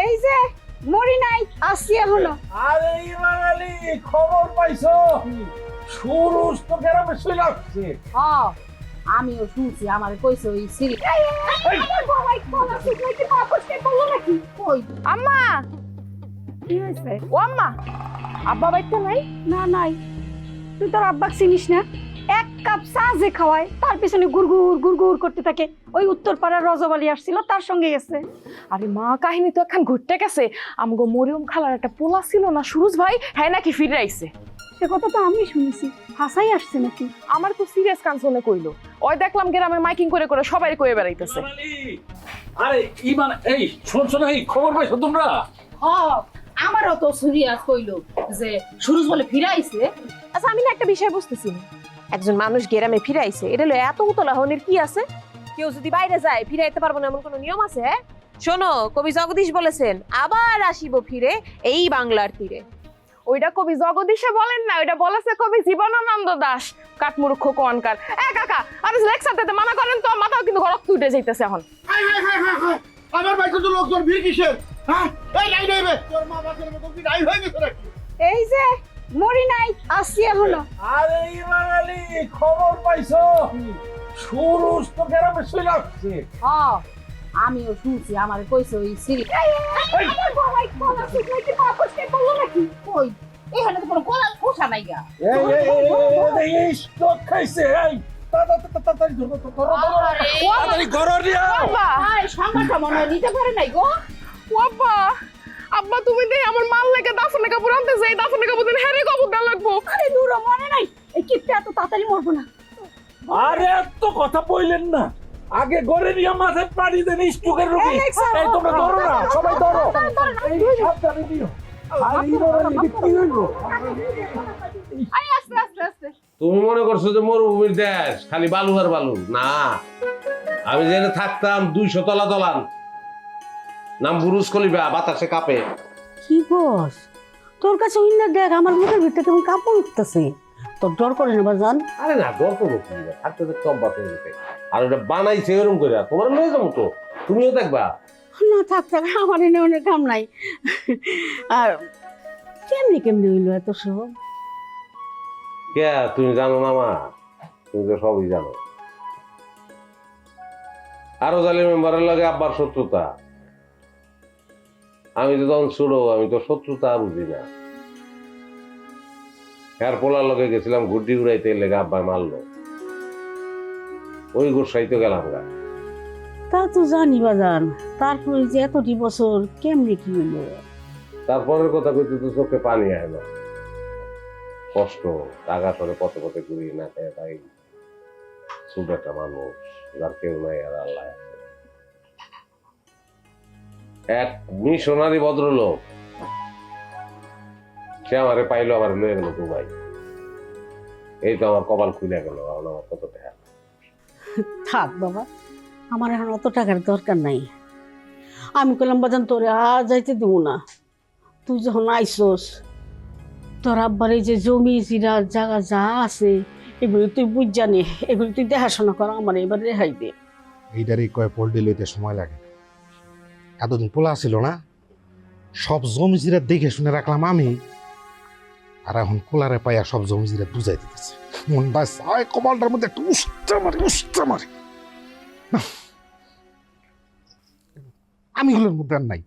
এই যে মরি নাই আসছি এখনও। আরে বাঙালি খবর পাইছো? সুরজ তো গ্রামে চলে আসছে। হ্যাঁ আমিও শুনছি আমার কইছে ওই সিরি কই? আম্মা! কি হয়েছে? ও আম্মা! আব্বা বাইতে নাই? না নাই। তুই তোর আব্বাক চিনিস না? এক কাপ চা যে খাওয়ায় তার পিছনে গুড়গুড় গুড়গুড় করতে থাকে। ওই উত্তর পাড়ার রজবালি আসছিল তার সঙ্গে গেছে। আরে মা কাহিনী তো এখন ঘুরতে গেছে। আমগো মরিয়ম খালার একটা পোলা ছিল না সুরজ ভাই হ্যাঁ নাকি ফিরে আইছে? সে কথা তো আমি শুনেছি। হাসাই আসছে নাকি? আমার তো সিরিয়াস কানসনে কইলো। ওই দেখলাম গ্রামে মাইকিং করে করে সবাই কয়ে বেড়াইতেছে। আরে ইমান এই শুনছো না এই খবর পাইছো তোমরা? হ আমারও তো সিরিয়াস কইলো যে সুরজ বলে ফিরাইছে আচ্ছা আমি না একটা বিষয় বুঝতেছি। না একজন মানুষ গেরামে ফিরে আইছে এটা হলো এত উতলা হনের কি আছে? কেউ যদি বাইরে যায় ফিরে আইতে পারব না এমন কোনো নিয়ম আছে হ্যাঁ? শোনো কবি জগদীশ বলেছেন আবার আসিব ফিরে এই বাংলার তীরে। ওইটা কবি জগদীশে বলেন না ওইটা বলেছে কবি জীবনানন্দ দাস কাঠমূর্খ কনকার এ কাকা আরে লেকচার দিতে মানা করেন তো মাথাও কিন্তু গরক উঠে যাইতেছে এখন। আমার বাইকে তো লোকজন ভিড় কিসের? হ্যাঁ? এই তোর মা বাপের মতো কি হয়ে গেছে নাকি? এই যে মরি নাই আসছি এখনও আরে বাঙালি খবর পাইছো সুরজ তো গ্রামে চলে আসছে হ্যাঁ আমিও শুনছি আমার কইছে ওই সিরি কই এখানে তো কোনো কলা কোষা নাই গা এই এই এই, এই, এই, এই স্টক খাইছে এই তাড়াতাড়ি আও। আব্বা সংবাদটা মনে হয় নিতে পারে নাই গো ও আব্বা তুমি দে আমার মাল লেগে দাফনে কাপড় আনতে যাই দাফনে কাপড় দিন হ্যারে কাপড় দেওয়া লাগবো? আরে দূর মনে নাই? এই কিপটা এত তাড়াতাড়ি মরবো না। আরে এত কথা বললেন না। আগে ঘরে নিয়ে মাথায় পানি দেন স্টুকের রোগী। এই তোমরা ধরো না সবাই ধরো। এই সাবধানে দিও আস্তে তুমি মনে করছ যে মরুভূমির দেশ খালি বালু আর বালু না। আমি যেখানে থাকতাম দুইশো তলা দলান। নাম বুরুজ কলিবা বাতাসে কাঁপে। কি বস? তোর কাছে অন্য দেখ আমার মুখের ভিতরে কেমন কাপড় উঠতেছে। তোর ডর করে না বাজান? আরে না ডর করব কি? থাকতে অভ্যাস হয়ে যেতে আর ওটা বানাইছে এরকম করে তোমার লয়ে যাব তো তুমিও দেখবা। না থাক থাক আমার এনে অনেক কাম নাই। আর কেমনি কেমনি হইল এত সব? কে তুমি জানো না মা? তুমি তো সবই জানো। আরও জালি মেম্বারের লাগে আব্বার শত্রুতা। আমি তো তখন ছোট আমি তো শত্রুতা বুঝি না। হ্যার পোলার লগে গেছিলাম গুড্ডি উড়াইতে লেগে আব্বাই মারলো ওই গোসাইতে গেলাম গা। তা তো জানি বাজান তারপরে যে এতটি বছর কেমনি কি হইল? তারপরের কথা কইতে তো চোখে পানি আয় না। কষ্ট টাকা সরে পথে পথে ঘুরি না খেয়ে তাই ছোট একটা মানুষ যার কেউ নাই আর আল্লাহ এক মিশনারি ভদ্রলোক। সে আমারে পাইলো আমার লয়ে গেল দুবাই। এই তো আমার কপাল খুলে গেল এখন আমার কত টাকা। থাক বাবা আমার এখন অত টাকার দরকার নাই। আমি কইলাম বাজান তোরে আর যাইতে দেবো না। তুই যখন আইসোস তোর আব্বার এই যে জমি জিরা জায়গা যা আছে এগুলো তুই বুঝ জানি এগুলো তুই দেখাশোনা কর আমার এবার রেহাই দে। এইটারই কয় পোল্ট্রি লইতে সময় লাগে। এতদিন পোলা ছিল না। সব জমিজিরা দেখে শুনে রাখলাম আমি। আর এখন কোলারে পাইয়া সব জমিজিরা বুঝাই দিতেছে। মন বাস, আয় কপালটার মধ্যে একটু উস্তা মারি উস্তা মারি। আমি হলের মধ্যে আর নাই।